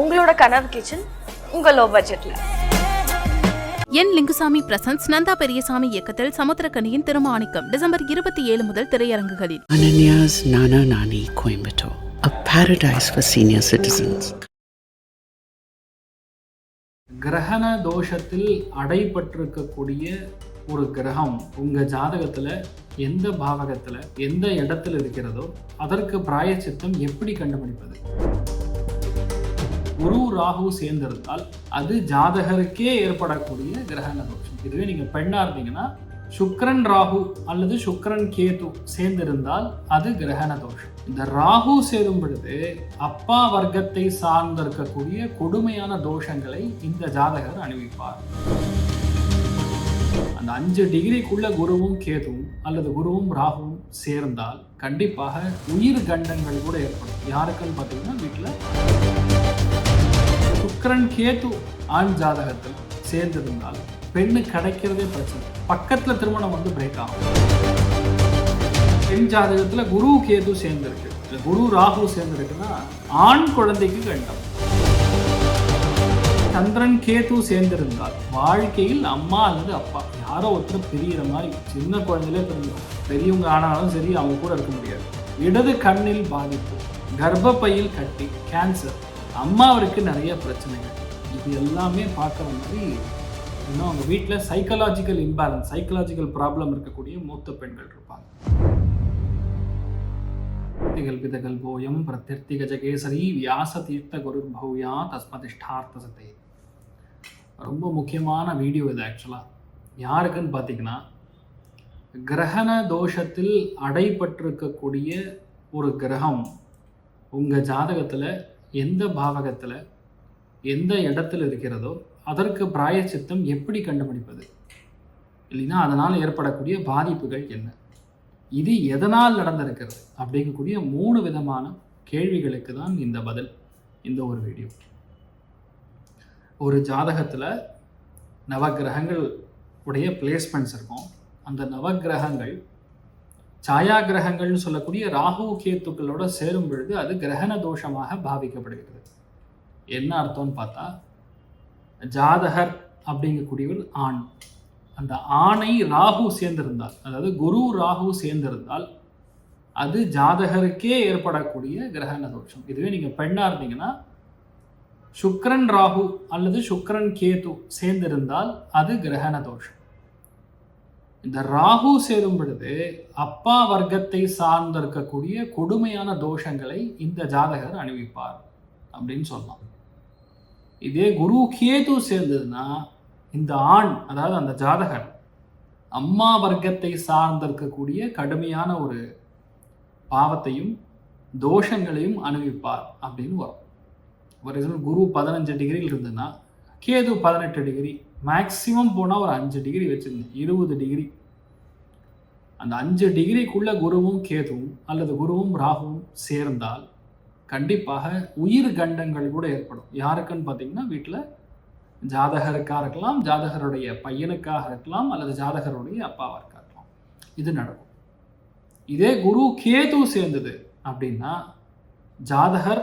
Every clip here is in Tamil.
உங்களோட கனவு கிச்சன் உங்க லோ. பட்ஜெட்ல என் லிங்குசாமி பிரசன்ஸ் நந்தா பெரியசாமி இயக்கத்தில் சமுத்திரக்கனியின் திருமாணிக்கம் டிசம்பர் இருபத்தி ஏழு முதல் திரையரங்குகளில். Ananya's Nana Nani Coimbatore, a paradise for senior citizens. கிரகண தோஷத்தில் அடைபட்டிருக்கக்கூடிய ஒரு கிரகம் உங்க ஜாதகத்துல எந்த பாவகத்துல எந்த இடத்துல இருக்கிறதோ அதற்கு பிராயச்சித்தம் எப்படி கண்டுபிடிப்பது? குரு ராகு சேர்ந்திருந்தால் அது ஜாதகருக்கே ஏற்படக்கூடிய கிரகண தோஷம். இதுவே நீங்கள் பெண்ணாக இருந்தீங்கன்னா சுக்ரன் ராகு அல்லது சுக்ரன் கேது சேர்ந்திருந்தால் அது கிரகண தோஷம். இந்த ராகு சேரும் பொழுது அப்பா வர்க்கத்தை சார்ந்திருக்கக்கூடிய கொடுமையான தோஷங்களை இந்த ஜாதகர் அணிவிப்பார். அந்த அஞ்சு டிகிரிக்குள்ள குருவும் கேதுவும் அல்லது குருவும் ராகுவும் சேர்ந்தால் கண்டிப்பாக உயிர் கண்டங்கள் கூட ஏற்படும். யாருக்குன்னு பார்த்தீங்கன்னா வீட்டில் சுக்கரன் கேது ஆண் ஜாதகத்தில் சேர்ந்திருந்தால் பெண்ணு கிடைக்கிறதே பிரச்சனை. பக்கத்தில் திருமணம் வந்து பிரேக் ஆகும். பெண் ஜாதகத்தில் குரு கேது சேர்ந்துருக்கு. குரு ராகு சேர்ந்துருக்குன்னா ஆண் குழந்தைக்கு கண்டம். சந்திரன் கேது சேர்ந்திருந்தால் வாழ்க்கையில் அம்மா அல்லது அப்பா யாரோ ஒருத்தர் பிரியிற மாதிரி சின்ன குழந்தையிலே பிரிஞ்சிடும் பெரியவங்க ஆனாலும் சரி அவங்க கூட இருக்க முடியாது. இடது கண்ணில் பாதிப்பு. கர்ப்பப்பையில் கட்டி கேன்சர் அம்மாவிற்கு நிறைய பிரச்சனைகள். இது எல்லாமே பார்க்குற மாதிரி இன்னும் அவங்க வீட்டில் சைக்கலாஜிக்கல் இம்பேலன்ஸ் சைக்கலாஜிக்கல் ப்ராப்ளம் இருக்கக்கூடிய மூத்த பெண்கள் இருப்பாங்க. கல்பிதகல்போயம் பிரத்யர்த்திகஜகேசரி வியாச தீர்த்த குருர்பௌயா தஸ்மதிஷ்டார்த்த சத்தை ரொம்ப முக்கியமான வீடியோ இது ஆக்சுவலாக யாருக்குன்னு பார்த்தீங்கன்னா கிரகண தோஷத்தில் அடைபட்டிருக்கக்கூடிய ஒரு கிரகம் உங்கள் ஜாதகத்தில் எந்த பாவகத்தில் எந்த இடத்துல இருக்கிறதோ அதற்கு பிராயச்சித்தம் எப்படி கண்டுபிடிப்பது? இல்லைன்னா அதனால் ஏற்படக்கூடிய பாதிப்புகள் என்ன? இது எதனால் நடந்திருக்கிறது? அப்படிங்கக்கூடிய மூணு விதமான கேள்விகளுக்கு தான் இந்த பதில் இந்த ஒரு வீடியோ ஒரு ஜாதகத்தில் நவகிரகங்கள் உடைய பிளேஸ்மெண்ட்ஸ் இருக்கும். அந்த நவக்கிரகங்கள் சாயா கிரகங்கள்னு சொல்லக்கூடிய ராகு கேத்துக்களோட சேரும் பொழுது அது கிரகண தோஷமாக பாவிக்கப்படுகிறது. என்ன அர்த்தம்னு பார்த்தா ஜாதகர் அப்படிங்கக்கூடியவர் ஆண். அந்த ஆணை ராகு சேர்ந்திருந்தால் அதாவது குரு ராகு சேர்ந்திருந்தால் அது ஜாதகருக்கே ஏற்படக்கூடிய கிரகண தோஷம். இதுவே நீங்கள் பெண்ணாக இருந்தீங்கன்னா சுக்ரன் ராகு அல்லது சுக்ரன் கேது சேர்ந்திருந்தால் அது கிரகண தோஷம். இந்த ராகு சேரும் பொழுது அப்பா வர்க்கத்தை சார்ந்திருக்கக்கூடிய கொடுமையான தோஷங்களை இந்த ஜாதகர் அணிவிப்பார் அப்படின்னு சொல்லலாம். இதே குரு கேது சேர்ந்ததுன்னா இந்த ஆண் அதாவது அந்த ஜாதகர் அம்மா வர்க்கத்தை சார்ந்திருக்கக்கூடிய கடுமையான ஒரு பாவத்தையும் தோஷங்களையும் அனுபவிப்பார் அப்படின்னு வரும். ஒரு எக்ஸாம்பிள் குரு பதினஞ்சு டிகிரியில் இருந்ததுன்னா கேது பதினெட்டு டிகிரி மேக்ஸிமம் போனால் ஒரு அஞ்சு டிகிரி வச்சுருந்தேன். இருபது டிகிரி அந்த அஞ்சு டிகிரிக்குள்ளே குருவும் கேதுவும் அல்லது குருவும் ராகுவும் சேர்ந்தால் கண்டிப்பாக உயிர் கண்டங்கள் கூட ஏற்படும். யாருக்குன்னு பார்த்தீங்கன்னா வீட்டில் ஜாதகருக்காக இருக்கலாம் ஜாதகருடைய பையனுக்காக இருக்கலாம் அல்லது ஜாதகருடைய அப்பாவாக இருக்கலாம் இது நடக்கும். இதே குரு கேது சேர்ந்தது அப்படின்னா ஜாதகர்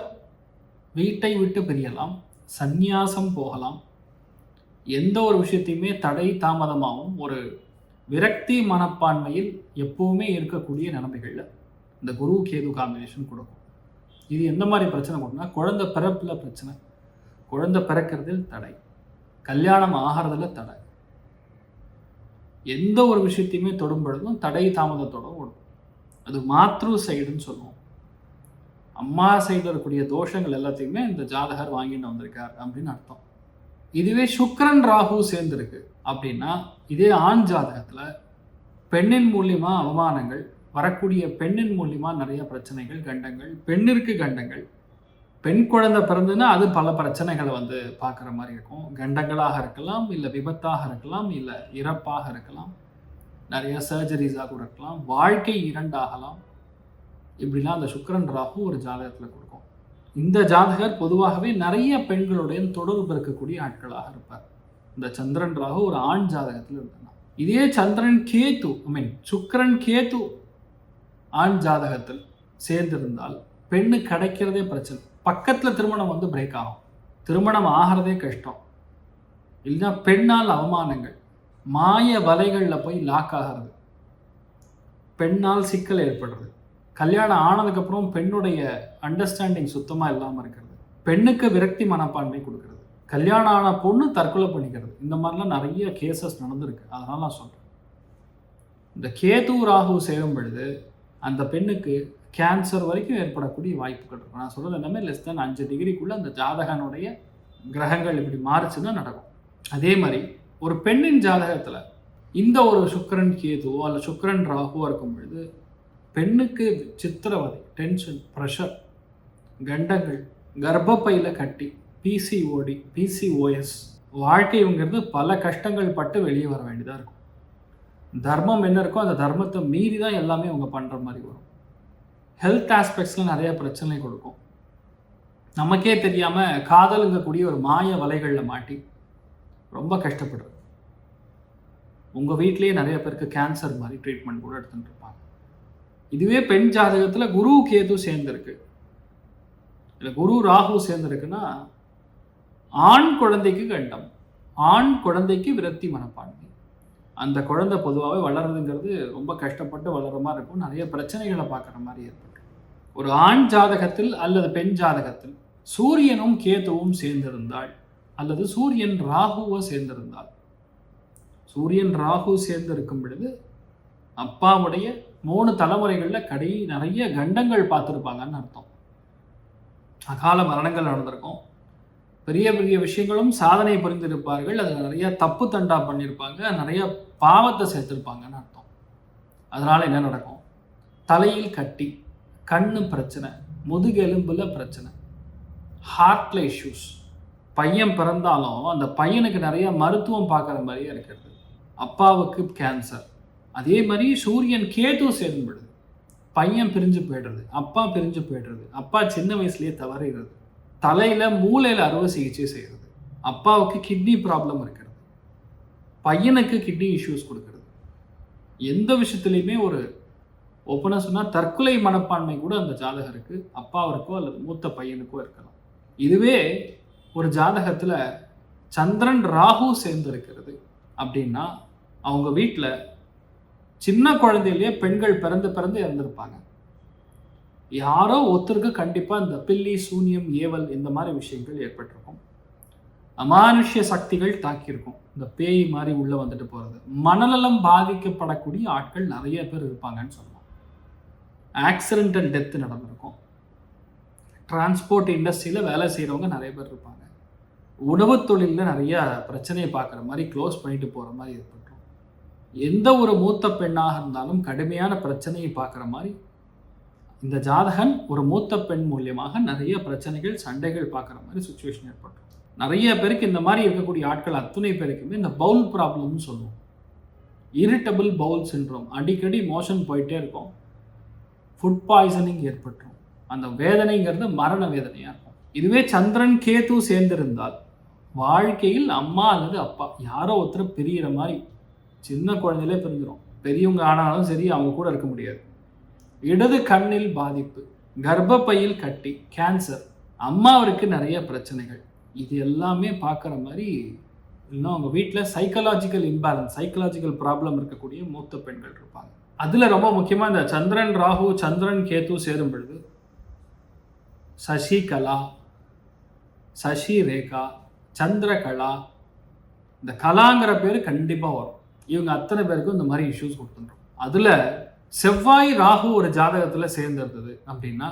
வீட்டை விட்டு பிரியலாம் சந்நியாசம் போகலாம் எந்த ஒரு விஷயத்தையுமே தடை தாமதமாகவும் ஒரு விரக்தி மனப்பான்மையில் எப்பவுமே இருக்கக்கூடிய நிலைமைகளில் இந்த குரு கேது காம்பினேஷன் கொடுக்கும். இது எந்த மாதிரி பிரச்சனை கொடுக்குன்னா குழந்தை பிறப்பில் பிரச்சனை. குழந்தை பிறக்கிறதில் தடை. கல்யாணம் ஆகிறதுல தடை. எந்த ஒரு விஷயத்தையுமே தொடும் பொழுதும் தடை தாமதத்தோட ஓடும். அது மாத்ரு சைடுன்னு சொல்லுவோம். அம்மா சைடில் இருக்கக்கூடிய தோஷங்கள் எல்லாத்தையுமே இந்த ஜாதகர் வாங்கிட்டு வந்திருக்கார் அப்படின்னு அர்த்தம். இதுவே சுக்கரன் ராகு சேர்ந்திருக்கு. அப்படின்னா இதே ஆண் ஜாதகத்தில் பெண்ணின் மூலியமா அவமானங்கள் வரக்கூடிய பெண்ணின் மூலியமா நிறைய பிரச்சனைகள் கண்டங்கள் பெண்ணிற்கு கண்டங்கள். பெண் குழந்தை பிறந்ததுன்னா அது பல பிரச்சனைகளை வந்து பார்க்குற மாதிரி இருக்கும். கண்டங்களாக இருக்கலாம் இல்லை விபத்தாக இருக்கலாம் இல்லை இறப்பாக இருக்கலாம். நிறைய சர்ஜரிஸாக கூட இருக்கலாம். வாழ்க்கை இரண்டாகலாம். இப்படிலாம் அந்த சுக்கரன் ராகு ஒரு ஜாதகத்தில் கொடுக்கும் இந்த ஜாதகர் பொதுவாகவே நிறைய பெண்களுடைய தொடர்பு இருக்கக்கூடிய ஆட்களாக இருப்பார். இந்த சந்திரன் ராகு ஒரு ஆண் ஜாதகத்தில் இருந்தார் இதே சந்திரன் கேத்து ஐ மீன் சுக்கரன் கேத்து ஆண் ஜாதகத்தில் சேர்ந்திருந்தால் பெண்ணு கிடைக்கிறதே பிரச்சனை. பக்கத்தில் திருமணம் வந்து பிரேக் ஆகும். திருமணம் ஆகிறதே கஷ்டம். இல்லைன்னா பெண்ணால் அவமானங்கள். மாய வலைகளில் போய் லாக் ஆகிறது. பெண்ணால் சிக்கல் ஏற்படுறது. கல்யாணம் ஆனதுக்கப்புறம் பெண்ணுடைய அண்டர்ஸ்டாண்டிங் சுத்தமாக இல்லாமல் இருக்கிறது. பெண்ணுக்கு விரக்தி மனப்பான்மை கொடுக்கறது. கல்யாணம் ஆன பொண்ணு தற்கொலை பண்ணிக்கிறது. இந்த மாதிரிலாம் நிறைய கேசஸ் நடந்திருக்கு. அதனால நான் சொல்கிறேன் இந்த கேது ராகு சேரும் பொழுது அந்த பெண்ணுக்கு கேன்சர் வரைக்கும் ஏற்படக்கூடிய வாய்ப்புகள் இருக்கும். நான் சொல்கிறது எல்லாமே லெஸ் தென் அஞ்சு டிகிரிக்குள்ளே அந்த ஜாதகனுடைய கிரகங்கள் இப்படி மாறுச்சுன்னா நடக்கும். அதே மாதிரி ஒரு பெண்ணின் ஜாதகத்தில் இந்த ஒரு சுக்கரன் கேதுவோ அல்ல சுக்கரன் ராகுவோ இருக்கும் பொழுது பெண்ணுக்கு சித்திரவதை டென்ஷன் ப்ரெஷர் கண்டங்கள் கர்ப்பப்பையில் கட்டி பிசிஓடி பிசிஓஎஸ் வாழ்க்கைங்கிறது பல கஷ்டங்கள் பட்டு வெளியே வர வேண்டியதாக இருக்கும். தர்மம் என்ன இருக்கோ அந்த தர்மத்தை மீறி தான் எல்லாமே அவங்க பண்ணுற மாதிரி வரும். ஹெல்த் ஆஸ்பெக்ட்ஸில் நிறைய பிரச்சனை கொடுக்கும். நமக்கே தெரியாமல் காதலுங்கக்கூடிய ஒரு மாய வலைகளில் மாட்டி ரொம்ப கஷ்டப்படுறது. உங்கள் வீட்லேயே நிறைய பேருக்கு கேன்சர் மாதிரி ட்ரீட்மெண்ட் கூட எடுத்துகிட்டு இதுவே பெண் ஜாதகத்தில் குரு கேது சேர்ந்துருக்கு. இல்லை குரு ராகு சேர்ந்துருக்குன்னா ஆண் குழந்தைக்கு கண்டம் ஆண் குழந்தைக்கு விரக்தி மனப்பான்மை. அந்த குழந்தை பொதுவாகவே வளருதுங்கிறது ரொம்ப கஷ்டப்பட்டு வளர மாதிரி இருக்கும். நிறைய பிரச்சனைகளை பார்க்குற மாதிரி ஏற்படும். ஒரு ஆண் ஜாதகத்தில் அல்லது பெண் ஜாதகத்தில் சூரியனும் கேதுவும் சேர்ந்திருந்தால் அல்லது சூரியன் ராகுவோ சேர்ந்திருந்தால் சூரியன் ராகு சேர்ந்திருக்கும் பொழுது அப்பாவுடைய மூணு தலைமுறைகளில் கடை நிறைய கண்டங்கள் பார்த்துருப்பாங்கன்னு அர்த்தம். அகால மரணங்கள் நடந்திருக்கும். பெரிய பெரிய விஷயங்களும் சாதனை புரிந்திருப்பார்கள். அதில் நிறைய தப்பு தண்டா பண்ணியிருப்பாங்க நிறைய பாவத்தை சேர்த்துருப்பாங்கன்னு அர்த்தம். அதனால் என்ன நடக்கும்? தலையில் கட்டி கண்ணு பிரச்சனை முதுகெலும்பில் பிரச்சனை. ஹார்ட்ல இஷ்யூஸ் பையன் பிறந்தாலும் அந்த பையனுக்கு நிறைய மருத்துவம் பார்க்குற மாதிரியே இருக்கிறது அப்பாவுக்கு கேன்சர் அதே மாதிரி சூரியன் கேது சேர்ந்துவிடுது பையன் பிரிஞ்சு போயிடுறது அப்பா பிரிஞ்சு போயிடுறது அப்பா சின்ன வயசுலேயே தவறிடுறது. தலையில் மூளையில் அறுவை சிகிச்சை செய்கிறது அப்பாவுக்கு கிட்னி ப்ராப்ளம் இருக்கிறது. பையனுக்கு கிட்னி இஷ்யூஸ் கொடுக்கறது. எந்த விஷயத்துலையுமே ஒரு ஓப்பனாக சொன்னால் தற்கொலை மனப்பான்மை கூட அந்த ஜாதகருக்கு அப்பாவிற்கோ அல்லது மூத்த பையனுக்கோ இருக்கலாம். இதுவே ஒரு ஜாதகத்தில் சந்திரன் ராகு சேர்ந்து இருக்கிறது அப்படின்னா அவங்க வீட்டில் சின்ன குழந்தையிலேயே பெண்கள் பிறந்து பிறந்து இறந்துருப்பாங்க. யாரோ ஒருத்தருக்கு கண்டிப்பாக இந்த பில்லி சூனியம் ஏவல் இந்த மாதிரி விஷயங்கள் ஏற்பட்டிருக்கும். அமானுஷ்ய சக்திகள் தாக்கியிருக்கும். இந்த பேய் மாதிரி உள்ளே வந்துட்டு போகிறது மனநலம் பாதிக்கப்படக்கூடிய ஆட்கள் நிறைய பேர் இருப்பாங்கன்னு சொல்லலாம் ஆக்சிடென்டல் டெத்து நடந்திருக்கும். டிரான்ஸ்போர்ட் இண்டஸ்ட்ரியில் வேலை செய்கிறவங்க நிறைய பேர் இருப்பாங்க. உணவு தொழிலில் நிறைய பிரச்சனையை பார்க்குற மாதிரி க்ளோஸ் பண்ணிட்டு போகிற மாதிரி இருக்கும் எந்த ஒரு மூத்த பெண்ணாக இருந்தாலும் கடுமையான பிரச்சனையை பார்க்குற மாதிரி இந்த ஜாதகன் ஒரு மூத்த பெண் மூலியமாக நிறைய பிரச்சனைகள் சண்டைகள் பார்க்குற மாதிரி சுச்சுவேஷன் ஏற்பட்டுரும். நிறைய பேருக்கு இந்த மாதிரி இருக்கக்கூடிய ஆட்கள் அத்துணை பேருக்குமே இந்த பவுல் ப்ராப்ளம்னு சொல்லுவோம். இரிட்டபிள் பவுல் சின்ரோம் அடிக்கடி மோஷன் போயிட்டே இருக்கும். ஃபுட் பாய்சனிங் ஏற்பட்டுரும். அந்த வேதனைங்கிறது மரண வேதனையாக இருக்கும். இதுவே சந்திரன் கேது சேர்ந்திருந்தால் வாழ்க்கையில் அம்மா அல்லது அப்பா யாரோ ஒருத்தர் பிரியிற மாதிரி சின்ன குழந்தையிலே பிரிஞ்சிடும் பெரியவங்க ஆனாலும் சரி அவங்க கூட இருக்க முடியாது. இடது கண்ணில் பாதிப்பு கர்ப்பப்பையில் கட்டி கேன்சர் அம்மாவிற்கு நிறைய பிரச்சனைகள். இது எல்லாமே பார்க்குற மாதிரி இன்னும் அவங்க வீட்டில் சைக்கலாஜிக்கல் இம்பேலன்ஸ் சைக்கலாஜிக்கல் ப்ராப்ளம் இருக்கக்கூடிய மூத்த பெண்கள் இருப்பாங்க. அதில் ரொம்ப முக்கியமாக இந்த சந்திரன் ராகு சந்திரன் கேத்து சேரும் பொழுது சசிகலா சசி ரேகா சந்திரகலா இந்த கலாங்கிற பேர் கண்டிப்பாக வரும். இவங்க அத்தனை பேருக்கும் இந்த மாதிரி இஷ்யூஸ் கொடுத்துருக்கோம். அதில் செவ்வாய் ராகு ஒரு ஜாதகத்தில் சேர்ந்துருந்தது அப்படின்னா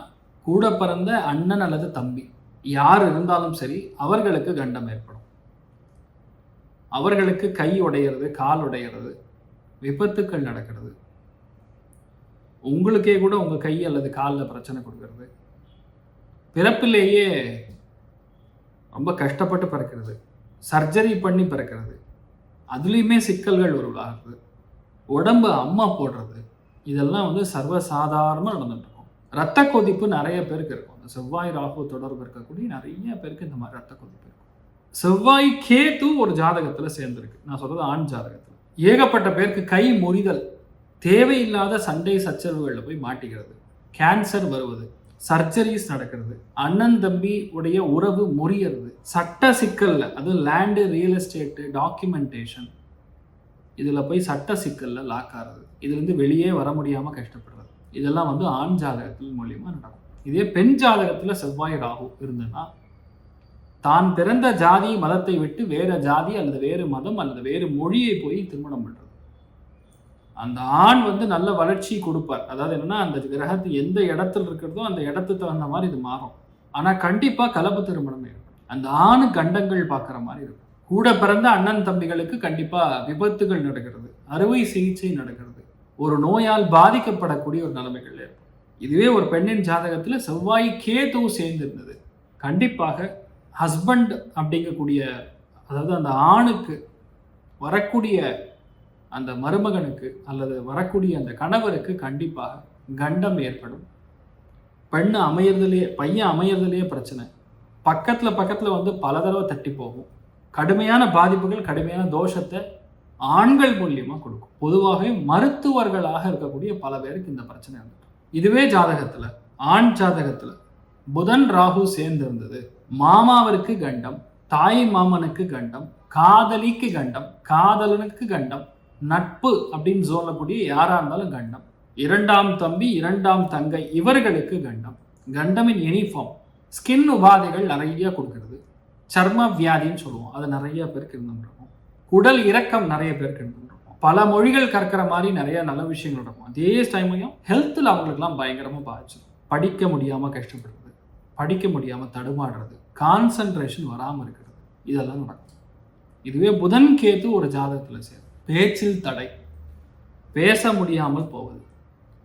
கூட பிறந்த அண்ணன் அல்லது தம்பி யார் இருந்தாலும் சரி அவர்களுக்கு கண்டம் ஏற்படும். அவர்களுக்கு கை உடையிறது கால் உடையிறது விபத்துக்கள் நடக்கிறது. உங்களுக்கே கூட உங்கள் கை அல்லது காலில் பிரச்சனை கொடுக்கறது. பிறப்பிலேயே ரொம்ப கஷ்டப்பட்டு பிறக்கிறது. சர்ஜரி பண்ணி பிறக்கிறது. அதுலேயுமே சிக்கல்கள் உருவாகுது உடம்பு அம்மா போடுறது. இதெல்லாம் வந்து சர்வசாதாரணமாக நடந்துட்டு இருக்கும் ரத்த கொதிப்பு நிறைய பேருக்கு இருக்கும். இந்த செவ்வாய் ராகு தொடர்பு இருக்கக்கூடிய நிறைய பேருக்கு இந்த மாதிரி ரத்த கொதிப்பு இருக்கும். செவ்வாய் கேத்து ஒரு ஜாதகத்தில் சேர்ந்துருக்கு. நான் சொல்கிறது ஆண் ஜாதகத்தில். ஏகப்பட்ட பேருக்கு கை முறிதல் தேவையில்லாத சண்டை சச்சரவுகளில் போய் மாட்டிக்கிறது. கேன்சர் வருவது. சர்ஜரிஸ் நடக்கிறது. அண்ணன் தம்பி உடைய உறவு முறியறது. சட்ட சிக்கல்ல அது லேண்டு ரியல் எஸ்டேட்டு டாக்குமெண்டேஷன் இதில் போய் சட்ட சிக்கலில் லாக் ஆகிறது இதுலேருந்து வெளியே வர முடியாமல் கஷ்டப்படுறது. இதெல்லாம் வந்து ஆண் ஜாதகத்தில் மூலியமாக நடக்கும். இதே பெண் ஜாதகத்தில் செவ்வாய் ராகு இருந்ததுன்னா தான் பிறந்த ஜாதி மதத்தை விட்டு வேறு ஜாதி அல்லது வேறு மதம் அல்லது வேறு மொழியை போய் திருமணம் பண்ணுறது அந்த ஆண் வந்து நல்ல வளர்ச்சி கொடுப்பார். அதாவது என்னன்னா அந்த கிரகத்து எந்த இடத்துல இருக்கிறதோ அந்த இடத்துக்கு தகுந்த மாதிரி இது மாறும். ஆனால் கண்டிப்பாக கலப்பு திருமணம் இருக்கும் அந்த ஆணு கண்டங்கள் பார்க்குற மாதிரி இருக்கும். கூட பிறந்த அண்ணன் தம்பிகளுக்கு கண்டிப்பாக விபத்துகள் நடக்கிறது அறுவை சிகிச்சை நடக்கிறது. ஒரு நோயால் பாதிக்கப்படக்கூடிய ஒரு நிலைமைகள் இருக்கும் இதுவே ஒரு பெண்ணின் ஜாதகத்தில் செவ்வாய் கேதுவும் சேர்ந்திருந்தது. கண்டிப்பாக ஹஸ்பண்ட் அப்படிங்கக்கூடிய அதாவது அந்த ஆணுக்கு வரக்கூடிய அந்த மருமகனுக்கு அல்லது வரக்கூடிய அந்த கணவருக்கு கண்டிப்பாக கண்டம் ஏற்படும். பெண் அமையறதுலேயே பையன் அமையறதுலேயே பிரச்சனை. பக்கத்தில் பக்கத்தில் வந்து பல தடவை தட்டி போகும். கடுமையான பாதிப்புகள் கடுமையான தோஷத்தை ஆண்கள் மூலியமாக கொடுக்கும். பொதுவாகவே மருத்துவர்களாக இருக்கக்கூடிய பல பேருக்கு இந்த பிரச்சனை இருந்துட்டு இதுவே ஜாதகத்தில் ஆண் ஜாதகத்தில். புதன் ராகு சேர்ந்து இருந்தது மாமாவிற்கு கண்டம் தாய் மாமனுக்கு கண்டம் காதலிக்கு கண்டம் காதலனுக்கு கண்டம் நட்பு அப்படின்னு சொல்லக்கூடிய யாரா இருந்தாலும் கண்டம். இரண்டாம் தம்பி இரண்டாம் தங்கை இவர்களுக்கு கண்டம். கண்டமின் யூனிஃபார்ம் ஸ்கின் உபாதைகள் நிறைய கொடுக்கறது. சர்ம வியாதின்னு சொல்லுவோம். அது நிறைய பேருக்கு இருந்துருக்கும் குடல் இறக்கம் நிறைய பேருக்கு இருந்துருக்கும் பல மொழிகள் கற்கிற மாதிரி நிறைய நல்ல விஷயங்கள் இருக்கும். அதே டைம்லையும் ஹெல்த்தில் அவங்களுக்குலாம் பயங்கரமாக பாதிச்சிடும் படிக்க முடியாமல் கஷ்டப்படுறது. படிக்க முடியாமல் தடுமாடுறது கான்சன்ட்ரேஷன் வராமல் இருக்கிறது. இதெல்லாம் நடக்கும். இதுவே புதன் கேத்து ஒரு ஜாதகத்தில் சேரும். பேச்சில் தடை. பேச முடியாமல் போவது.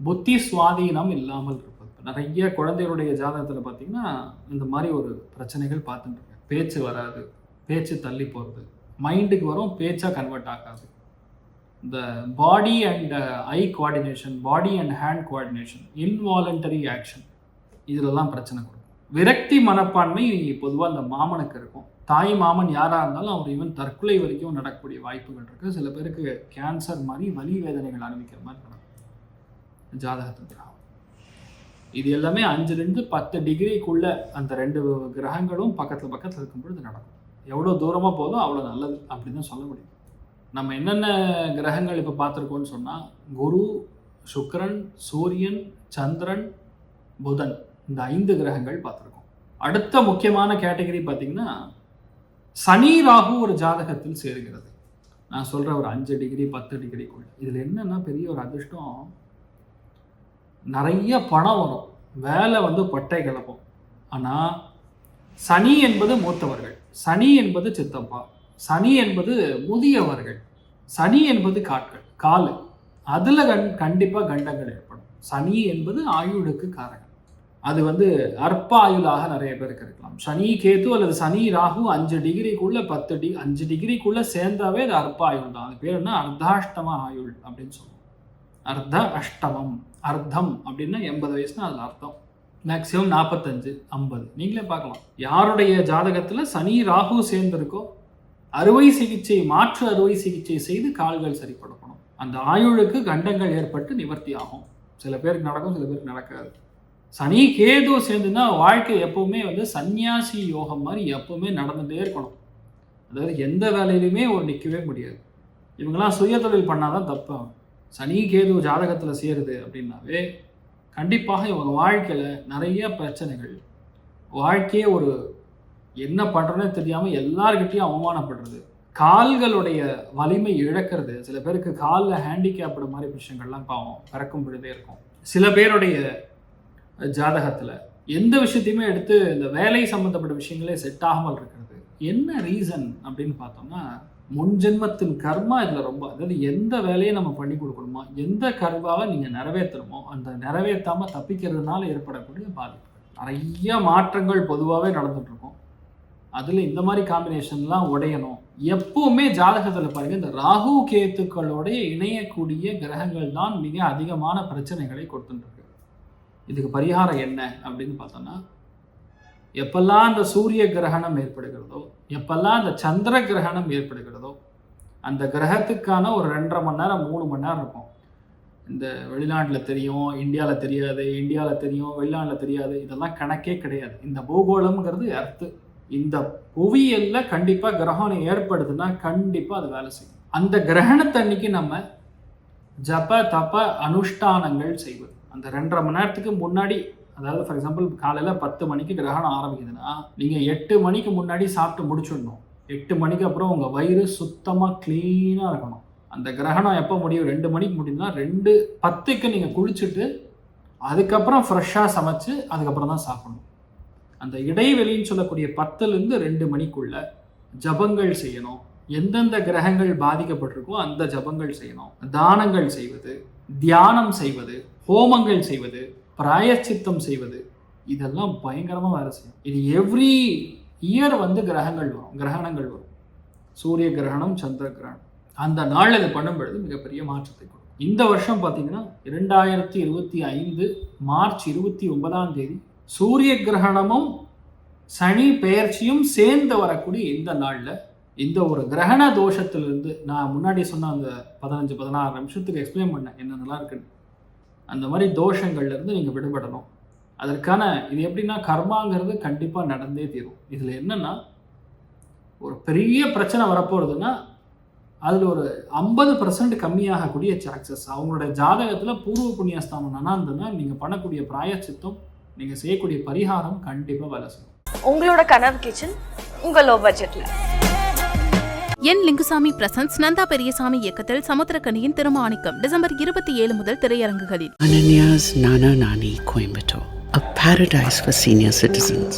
புத்தி சுவாதீனம் இல்லாமல் இருப்பது. நிறைய குழந்தைகளுடைய ஜாதகத்தில் பார்த்தீங்கன்னா இந்த மாதிரி ஒரு பிரச்சனைகள் பார்த்துட்டுருக்கேன் பேச்சு வராது. பேச்சு தள்ளி போகிறது மைண்டுக்கு வரும் பேச்சாக கன்வெர்ட் ஆகாது. இந்த body and eye coordination body and hand coordination involuntary action இதிலெல்லாம் பிரச்சனை கொடுக்கும். விரக்தி மனப்பான்மை பொதுவாக அந்த மாமனுக்கு இருக்கும். தாய் மாமன் யாராக இருந்தாலும் அவர் ஈவன் தற்கொலை வரைக்கும் நடக்கக்கூடிய வாய்ப்புகள் இருக்குது சில பேருக்கு கேன்சர் மாதிரி வலி வேதனைகள் அனுபவிக்கிற மாதிரி நடக்கும். ஜாதகத்தின் கிரகம். இது எல்லாமே அஞ்சுலேருந்து பத்து டிகிரிக்குள்ள அந்த ரெண்டு கிரகங்களும் பக்கத்தில் பக்கத்தில் இருக்கும் பொழுது நடக்கும். எவ்வளோ தூரமாக போதும் அவ்வளோ நல்லது அப்படின்னு தான் சொல்ல முடியும். நம்ம என்னென்ன கிரகங்கள் இப்போ பார்த்துருக்கோம்னு சொன்னால் குரு சுக்கரன் சூரியன் சந்திரன் புதன் இந்த ஐந்து கிரகங்கள் பார்த்துருக்கோம். அடுத்த முக்கியமான கேட்டகரி பார்த்திங்கன்னா சனி ராகு ஒரு ஜாதகத்தில் சேருகிறது. நான் சொல்கிற ஒரு அஞ்சு டிகிரி பத்து டிகிரிக்குள்ள. இதில் என்னென்னா பெரிய ஒரு அதிர்ஷ்டம். நிறைய பணம் வரும். வேலை வந்து பட்டை கிளப்பும். ஆனால் சனி என்பது மூத்தவர்கள். சனி என்பது சித்தப்பா. சனி என்பது முதியவர்கள். சனி என்பது காட்கள் காலு. அதில் கண் கண்டிப்பாக கண்டங்கள் ஏற்படும். சனி என்பது ஆயுளுக்கு காரகம். அது வந்து அற்ப ஆயுளாக நிறைய பேருக்கு இருக்கலாம் சனி கேது அல்லது சனி ராகு அஞ்சு டிகிரிக்குள்ள பத்து டி அஞ்சு டிகிரிக்குள்ள சேர்ந்தாவே அது அற்ப ஆயுள் தான். அது பேர் என்ன? அர்த்தாஷ்டம ஆயுள் அப்படின்னு சொல்லுவோம். அர்த்த அஷ்டமம் அர்த்தம் அப்படின்னா எண்பது வயசுனா அதில் அர்த்தம். மேக்சிமம் நாற்பத்தஞ்சு ஐம்பது. நீங்களே பார்க்கலாம். யாருடைய ஜாதகத்தில் சனி ராகு சேர்ந்திருக்கோ அறுவை சிகிச்சை மாற்று அறுவை சிகிச்சை செய்து கால்கள் சரிப்படுத்தணும் அந்த ஆயுளுக்கு கண்டங்கள் ஏற்பட்டு நிவர்த்தி ஆகும். சில பேருக்கு நடக்கும் சில பேருக்கு நடக்காது. சனி கேது சேர்ந்துன்னா வாழ்க்கை எப்பவுமே வந்து சந்நியாசி யோகம் மாதிரி எப்பவுமே நடந்துகிட்டே இருக்கணும். அதாவது எந்த வேலையிலுமே ஒரு நிற்கவே முடியாது. இவங்கெல்லாம் சுய தொழில் பண்ணாதான் தப்பாகும் சனி கேது ஜாதகத்தில் சேருது அப்படின்னாவே கண்டிப்பாக இவங்க வாழ்க்கையில் நிறைய பிரச்சனைகள் வாழ்க்கையே ஒரு என்ன பண்ணுறோன்னே தெரியாமல் எல்லார்கிட்டையும் அவமானப்படுறது கால்களுடைய வலிமை இழக்கிறது. சில பேருக்கு காலில் ஹேண்டிகேப்டு மாதிரி விஷயங்கள்லாம் பாவம் பிறக்கும் பொழுதே இருக்கும். சில பேருடைய ஜாதகத்தில் எந்த விஷயத்தையுமே எடுத்து இந்த வேலை சம்மந்தப்பட்ட விஷயங்களே செட் ஆகாமல் இருக்கிறது. என்ன ரீசன் அப்படின்னு பார்த்தோம்னா முன்ஜென்மத்தின் கர்மா இதில் ரொம்ப அதாவது எந்த வேலையை நம்ம பண்ணி கொடுக்கணுமோ எந்த கர்மாவை நீங்கள் நிறைவேற்றணுமோ அந்த நிறைவேற்றாமல் தப்பிக்கிறதுனால ஏற்படக்கூடிய பாதிப்பு நிறைய மாற்றங்கள் பொதுவாகவே நடந்துகிட்ருக்கும் அதில் இந்த மாதிரி காம்பினேஷன்லாம் உடையணும். எப்பவுமே ஜாதகத்தில் பாருங்கள் இந்த ராகு கேத்துக்களோடைய இணையக்கூடிய கிரகங்கள் தான் மிக அதிகமான பிரச்சனைகளை கொடுத்துட்டுருக்கு இதுக்கு பரிகாரம் என்ன அப்படின்னு பார்த்தோன்னா எப்பெல்லாம் அந்த சூரிய கிரகணம் ஏற்படுகிறதோ எப்பெல்லாம் அந்த சந்திர கிரகணம் ஏற்படுகிறதோ அந்த கிரகத்துக்கான ஒரு ரெண்டரை மணி நேரம் மூணு மணி நேரம் இருக்கும். இந்த வெளிநாட்டில் தெரியும் இந்தியாவில் தெரியாது இந்தியாவில் தெரியும் வெளிநாட்டில் தெரியாது இதெல்லாம் கணக்கே கிடையாது. இந்த பூகோளம்ங்கிறது அர்த்து இந்த புவியியல்ல கண்டிப்பாக கிரகணம் ஏற்படுதுன்னா கண்டிப்பாக அது வேலை செய்யும். அந்த கிரகணத்தன்னைக்கு நம்ம ஜப தப அனுஷ்டானங்கள் செய்வது. அந்த ரெண்டரை மணி நேரத்துக்கு முன்னாடி அதாவது ஃபார் எக்ஸாம்பிள் காலையில் பத்து மணிக்கு கிரகணம் ஆரம்பிக்குதுன்னா நீங்கள் எட்டு மணிக்கு முன்னாடி சாப்பிட்டு முடிச்சிடணும். எட்டு மணிக்கு அப்புறம் உங்கள் வயிறு சுத்தமாக க்ளீனாக இருக்கணும். அந்த கிரகணம் எப்போ முடியும்? ரெண்டு மணிக்கு முடியுதுன்னா ரெண்டு பத்துக்கு நீங்கள் குளிச்சுட்டு அதுக்கப்புறம் ஃப்ரெஷ்ஷாக சமைச்சு அதுக்கப்புறம் தான் சாப்பிடணும். அந்த இடைவெளின்னு சொல்லக்கூடிய பத்துலேருந்து ரெண்டு மணிக்குள்ள ஜபங்கள் செய்யணும். எந்தெந்த கிரகங்கள் பாதிக்கப்பட்டிருக்கோ அந்த ஜபங்கள் செய்யணும். தானங்கள் செய்வது தியானம் செய்வது ஹோமங்கள் செய்வது பிராயச்சித்தம் செய்வது இதெல்லாம் பயங்கரமாக வேலை செய்யும். இது எவ்ரி இயர் வந்து கிரகங்கள் வரும் கிரகணங்கள் வரும். சூரிய கிரகணம் சந்திர கிரகணம். அந்த நாள் இது பண்ணும் பொழுது மிகப்பெரிய மாற்றத்தை கொடுக்கும். இந்த வருஷம் பார்த்தீங்கன்னா இரண்டாயிரத்தி இருபத்தி ஐந்து மார்ச் இருபத்தி ஒன்பதாம் தேதி சூரிய கிரகணமும் சனி பெயர்ச்சியும் சேர்ந்து வரக்கூடிய இந்த நாளில் இந்த ஒரு கிரகண தோஷத்திலிருந்து நான் முன்னாடி சொன்ன அந்த பதினஞ்சு பதினாறு நிமிஷத்துக்கு எக்ஸ்பிளைன் பண்ணேன் என்ன நல்லா இருக்குன்னு. அந்த மாதிரி தோஷங்கள்லேருந்து நீங்கள் விடுபடணும். அதற்கான இது எப்படின்னா கர்மாங்கிறது கண்டிப்பாக நடந்தே தீரும். இதில் என்னென்னா ஒரு பெரிய பிரச்சனை வரப்போகிறதுன்னா அதில் ஒரு ஐம்பது பர்சன்ட் கம்மியாகக்கூடிய சான்சஸ் அவங்களோட ஜாதகத்தில் பூர்வ புண்ணியஸ்தானம் நனாந்துன்னா நீங்கள் பண்ணக்கூடிய பிராயச்சித்தம் நீங்கள் செய்யக்கூடிய பரிகாரம் கண்டிப்பாக வேலை செய்யும் உங்களோட கனவு கிச்சன் உங்கள் லோ. பட்ஜெட்டில் என் லிங்குசாமி பிரசன்ஸ் நந்தா பெரியசாமி இயக்கத்தில் சமுத்திரக்கனியின் திருமாணிக்கம் டிசம்பர் இருபத்தி ஏழு முதல் திரையரங்குகளில் Ananya's Nana Nani Coimbatore a paradise for senior citizens.